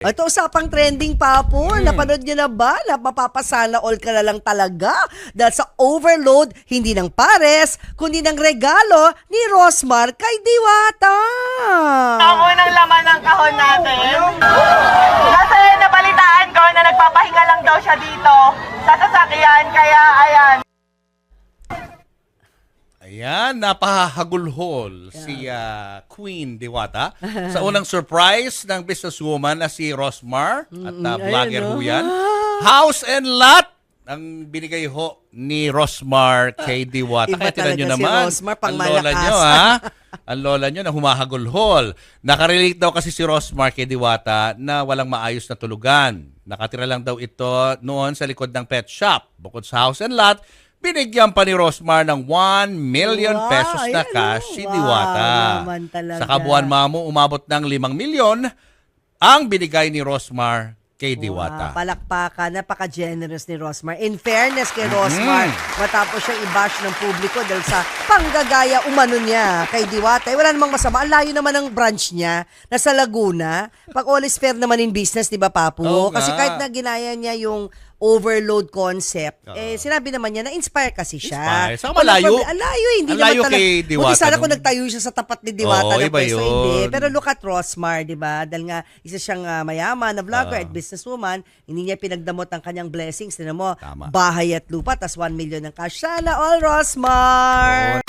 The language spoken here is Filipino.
Ito usapang trending pa po. Napanood niyo na ba? Na mapapasana all ka na lang talaga. Dahil sa overload, hindi ng pares, kundi ng regalo ni Rosmar kay Diwata. Ang unang laman ng kahon natin. Kasi nabalitaan ko na nagpapahinga lang daw siya dito sa sasakyan. Kaya ayan. Ayan, napahagulhol si ah, Queen Diwata sa unang surprise ng businesswoman na si Rosmar at uh, vlogger ho yan. House and lot ang binigay ho ni Rosmar kay Diwata. Iba Kaya nyo talaga si naman, Rosmar, pang ang lola malakas. nyo ha, ang lola nyo na humahagulhol. Nakarelate daw kasi si Rosmar kay Diwata na walang maayos na tulugan. Nakatira lang daw ito noon sa likod ng pet shop. Bukod sa house and lot, binigyan pa ni Rosmar ng 1 million Wow, pesos na cash si Wow, Diwata. Sa kabuuan mamo, umabot ng 5 milyon ang binigay ni Rosmar kay Diwata. Wow, palakpakan, napaka-generous ni Rosmar. In fairness kay Rosmar, Mm-hmm. matapos siyang i-bash ng publiko dahil sa panggagaya umano niya kay Diwata. Eh, wala namang masama. Ang layo naman ng branch niya, nasa Laguna. Pag all is fair naman in business, di ba, Papu? Oo Kasi nga. kahit na ginaya niya yung overload concept, eh, sinabi naman niya na inspire kasi siya. Inspire. Walang malayo. proble- Ang layo, eh, hindi Ang naman talaga. kay Buti Diwata sana nung- kung nagtayo siya sa tapat ni Diwata Oo, na pwesto, hindi. Pero look at Rosmar, di ba? Dahil nga, isa siyang ah, mayaman na vlogger Ah. at businesswoman, hindi niya pinagdamot ang kanyang blessings. Tinan mo, Tama. bahay at lupa, tas 1 million ng cash. Sana all, Rosmar!